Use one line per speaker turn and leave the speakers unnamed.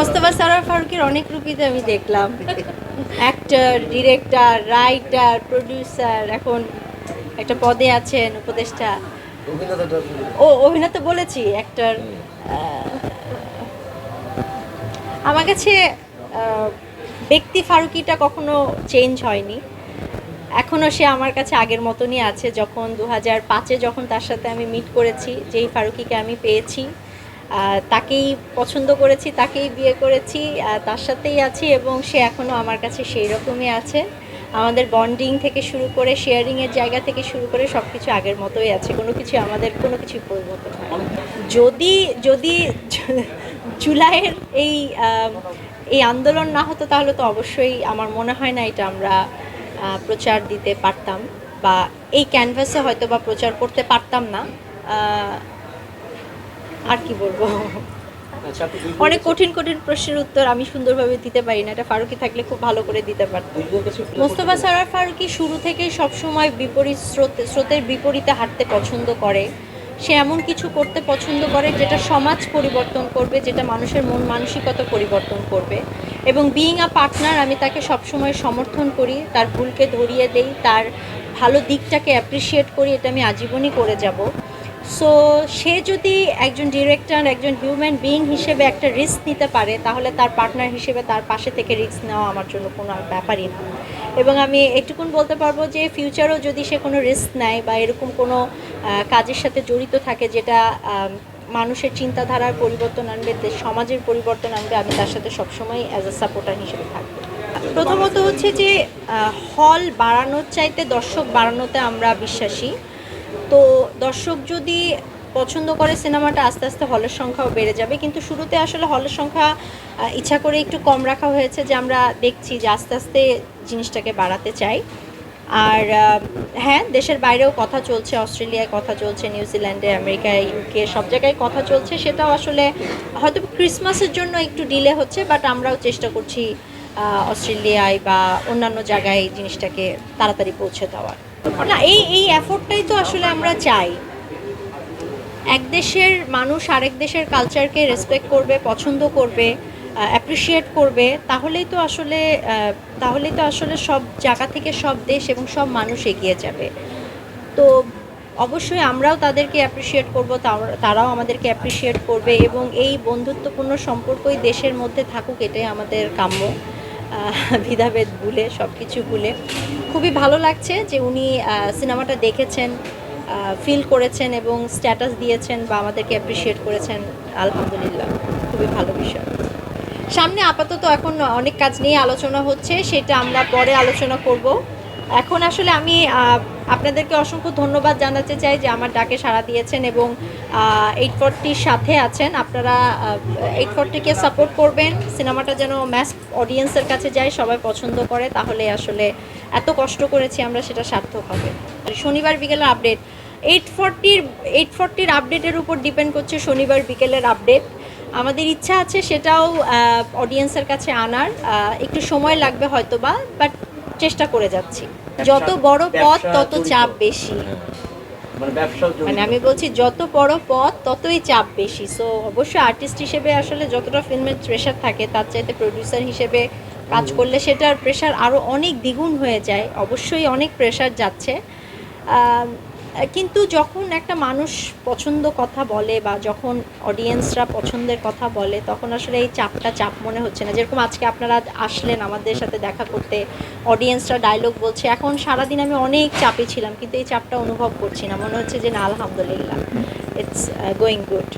মোস্তফা সারার ফারুকের অনেক রূপীতে আমি দেখলাম। অ্যাক্টর ডিরেক্টর রাইটার প্রডিউসার এখন একটা পদে আছেন উপদেষ্টা। ও অভিনেতা বলেছি অ্যাক্টর আমার কাছে ব্যক্তি ফারুকিটা কখনো চেঞ্জ হয়নি। এখনও সে আমার কাছে আগের মতনই আছে যখন দু হাজার পাঁচে যখন তার সাথে আমি মিট করেছি যেই ফারুকিকে আমি পেয়েছি তাকেই পছন্দ করেছি, তাকেই বিয়ে করেছি তার সাথেই আছি এবং সে এখনও আমার কাছে সেই রকমই আছে। আমাদের বন্ডিং থেকে শুরু করে শেয়ারিংয়ের জায়গা থেকে শুরু করে সব কিছু আগের মতোই আছে। কোনো কিছু আমাদের, কোনো কিছুই পরিবর্তন হয় যদি যদি জুলাইয়ের এই এই আন্দোলন না হতো তাহলে তো অবশ্যই আমার মনে হয় না এটা আমরা প্রচার দিতে পারতাম বা এই ক্যানভাসে হয়তো বা প্রচার করতে পারতাম না। আর কি বলব?
আচ্ছা
অনেক কঠিন কঠিন প্রশ্নের উত্তর আমি সুন্দরভাবে দিতে পারি না। এটা ফারুকি থাকলে খুব ভালো করে দিতে
কাছে
মোস্তফা সারার ফারুকি শুরু থেকেই সবসময় বিপরীত স্রোত স্রোতের বিপরীতে হাঁটতে পছন্দ করে। সে এমন কিছু করতে পছন্দ করে যেটা সমাজ পরিবর্তন করবে যেটা মানুষের মন মানসিকতা পরিবর্তন করবে। এবং বিইং আ পার্টনার আমি তাকে সবসময় সমর্থন করি তার ভুলকে ধরিয়ে দেই তার ভালো দিকটাকে অ্যাপ্রিসিয়েট করি এটা আমি আজীবনই করে যাব। সো সে যদি একজন ডিরেক্টর একজন হিউম্যান বিইং হিসেবে একটা রিস্ক নিতে পারে, তাহলে তার পার্টনার হিসেবে তার পাশে থেকে রিস্ক নেওয়া আমার জন্য কোনো ব্যাপারই না। এবং আমি একটুকুন বলতে পারব যে ফিউচারও যদি সে কোনো রিস্ক নেয় বা এরকম কোনো কাজের সাথে জড়িত থাকে যেটা মানুষের চিন্তাধারার পরিবর্তন আনবে সমাজের পরিবর্তন আনবে, আমি তার সাথে সবসময় অ্যাজ আ সাপোর্টার হিসেবে থাকব। প্রথমত হচ্ছে যে হল বাড়ানোর চাইতে দর্শক বাড়ানোতে আমরা বিশ্বাসী। তো দর্শক যদি পছন্দ করে সিনেমাটা আস্তে আস্তে হলের সংখ্যাও বেড়ে যাবে, কিন্তু শুরুতে আসলে হলের সংখ্যা ইচ্ছা করে একটু কম রাখা হয়েছে যে আমরা দেখছি যে আস্তে আস্তে জিনিসটাকে বাড়াতে চাই। আর হ্যাঁ দেশের বাইরেও কথা চলছে, অস্ট্রেলিয়ায় কথা চলছে, নিউজিল্যান্ডে, আমেরিকায় ইউকে সব জায়গায় কথা চলছে, সেটাও আসলে হয়তো ক্রিসমাসের জন্য একটু ডিলে হচ্ছে, বাট আমরাও চেষ্টা করছি অস্ট্রেলিয়ায় বা অন্যান্য জায়গায় জিনিসটাকে তাড়াতাড়ি পৌঁছে দেওয়ার। না, এই এই এফোর্টটাই তো আসলে আমরা চাই। এক দেশের মানুষ আরেক দেশের কালচারকে রেসপেক্ট করবে, পছন্দ করবে অ্যাপ্রিসিয়েট করবে, তাহলেই তো আসলে তাহলেই তো আসলে সব জায়গা থেকে সব দেশ এবং সব মানুষ এগিয়ে যাবে। তো অবশ্যই আমরাও তাদেরকে অ্যাপ্রিসিয়েট করব তারাও আমাদেরকে অ্যাপ্রিসিয়েট করবে এবং এই বন্ধুত্বপূর্ণ সম্পর্কই দেশের মধ্যে থাকুক, এটাই আমাদের কাম্য। ভেদাভেদ ভুলে সব কিছু ভুলে। খুবই ভালো লাগছে যে উনি সিনেমাটা দেখেছেন ফিল করেছেন এবং স্ট্যাটাস দিয়েছেন বা আমাদেরকে অ্যাপ্রিসিয়েট করেছেন, আলহামদুলিল্লাহ। খুবই ভালো বিষয়। সামনে আপাতত এখন অনেক কাজ নিয়ে আলোচনা হচ্ছে, সেটা আমরা পরে আলোচনা করব। এখন আসলে আমি আপনাদেরকে অসংখ্য ধন্যবাদ জানাতে চাই যে আমার ডাকে সাড়া দিয়েছেন এবং এইট ফোরটির সাথে আছেন। আপনারা এইট ফোরটিকে সাপোর্ট করবেন। সিনেমাটা যেন ম্যাস অডিয়েন্সের কাছে যায়, সবাই পছন্দ করে, তাহলে আসলে এত কষ্ট করেছি আমরা, সেটা সার্থক হবে। শনিবার বিকেলের আপডেট। এইট ফোরটির এইট ফোরটির আপডেটের উপর ডিপেন্ড করছে শনিবার বিকেলের আপডেট। আমাদের ইচ্ছা আছে সেটাও অডিয়েন্সের কাছে আনার। একটু সময় লাগবে হয়তো বা বাট চেষ্টা করে যাচ্ছি। যত বড় পথ তত চাপ বেশি।
মানে।
মানে আমি বলছি যত বড় পথ ততই চাপ বেশি। সো অবশ্যই আর্টিস্ট হিসেবে আসলে যতটা ফিল্মের প্রেশার থাকে তার চাইতে প্রডিউসার হিসেবে কাজ করলে সেটার প্রেশার আরও অনেক দ্বিগুণ হয়ে যায়। অবশ্যই অনেক প্রেশার যাচ্ছে। কিন্তু যখন একটা মানুষ পছন্দ কথা বলে বা যখন অডিয়েন্সরা পছন্দের কথা বলে, তখন আসলে এই চাপটা চাপ মনে হচ্ছে না। যেরকম আজকে আপনারা আসলেন আমাদের সাথে দেখা করতে অডিয়েন্সরা ডায়লগ বলছে, এখন সারাদিন আমি অনেক চাপে ছিলাম, কিন্তু এই চাপটা অনুভব করছি না। মনে হচ্ছে যে না, আলহামদুলিল্লাহ ইটস গোয়িং গুড